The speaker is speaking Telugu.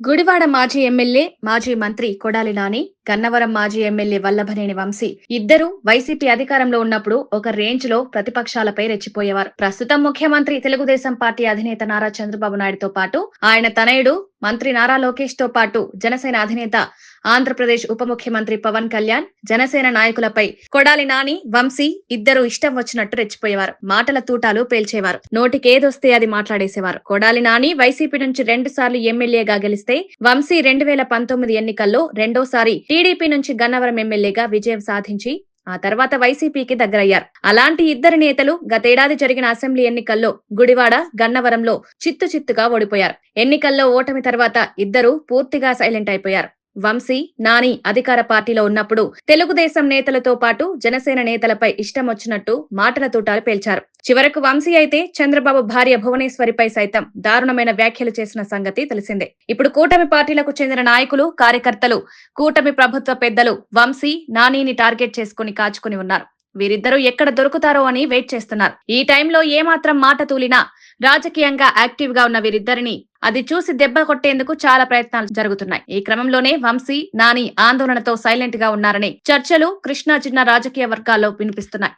గుడివాడ మాజీ ఎమ్మెల్యే మాజీ మంత్రి కొడాలి నాని గన్నవరం మాజీ ఎమ్మెల్యే వల్లభనేని వంశీ. ఇద్దరు వైసీపీ అధికారంలో ఉన్నప్పుడు ఒక రేంజ్లో ప్రతిపక్షాలపై రెచ్చిపోయేవారు. ప్రస్తుతం ముఖ్యమంత్రి తెలుగుదేశం పార్టీ అధినేత నారా చంద్రబాబు నాయుడుతో పాటు ఆయన తనయుడు మంత్రి నారా లోకేష్తో పాటు జనసేన అధినేత ఆంధ్రప్రదేశ్ ఉప ముఖ్యమంత్రి పవన్ కళ్యాణ్ జనసేన నాయకులపై కొడాలి నాని వంశీ ఇద్దరు ఇష్టం వచ్చినట్టు రెచ్చిపోయేవారు. మాటల తూటాలు పేల్చేవారు. నోటికేదొస్తే అది మాట్లాడేసేవారు. కొడాలి నాని వైసీపీ నుంచి రెండు సార్లు ఎమ్మెల్యేగా గెలిస్తే వంశీ రెండు వేల పంతొమ్మిది ఎన్నికల్లో రెండోసారి టీడీపీ నుంచి గన్నవరం ఎమ్మెల్యేగా విజయం సాధించి ఆ తర్వాత వైసీపీకి దగ్గరయ్యారు. అలాంటి ఇద్దరు నేతలు గతేడాది జరిగిన అసెంబ్లీ ఎన్నికల్లో గుడివాడ గన్నవరంలో చిత్తు చిత్తుగా ఓడిపోయారు. ఎన్నికల్లో ఓటమి తర్వాత ఇద్దరు పూర్తిగా సైలెంట్ అయిపోయారు. వంశీ నాని అధికార పార్టీలో ఉన్నప్పుడు తెలుగుదేశం నేతలతో పాటు జనసేన నేతలపై ఇష్టం వచ్చినట్టు మాటల తూటాలు పేల్చారు. చివరకు వంశీ అయితే చంద్రబాబు భార్య భువనేశ్వరిపై సైతం దారుణమైన వ్యాఖ్యలు చేసిన సంగతి తెలిసిందే. ఇప్పుడు కూటమి పార్టీలకు చెందిన నాయకులు కార్యకర్తలు కూటమి ప్రభుత్వ పెద్దలు వంశీ నానిని టార్గెట్ చేసుకుని కాచుకుని ఉన్నారు. వీరిద్దరూ ఎక్కడ దొరుకుతారో అని వెయిట్ చేస్తున్నారు. ఈ టైంలో ఏమాత్రం మాట తూలినా రాజకీయంగా యాక్టివ్గా ఉన్న వీరిద్దరిని అది చూసి దెబ్బ కొట్టేందుకు చాలా ప్రయత్నాలు జరుగుతున్నాయి. ఈ క్రమంలోనే వంశీ నాని ఆందోళనతో సైలెంట్గా ఉన్నారని చర్చలు కృష్ణా చిన్న రాజకీయ వర్గాల్లో వినిపిస్తున్నాయి.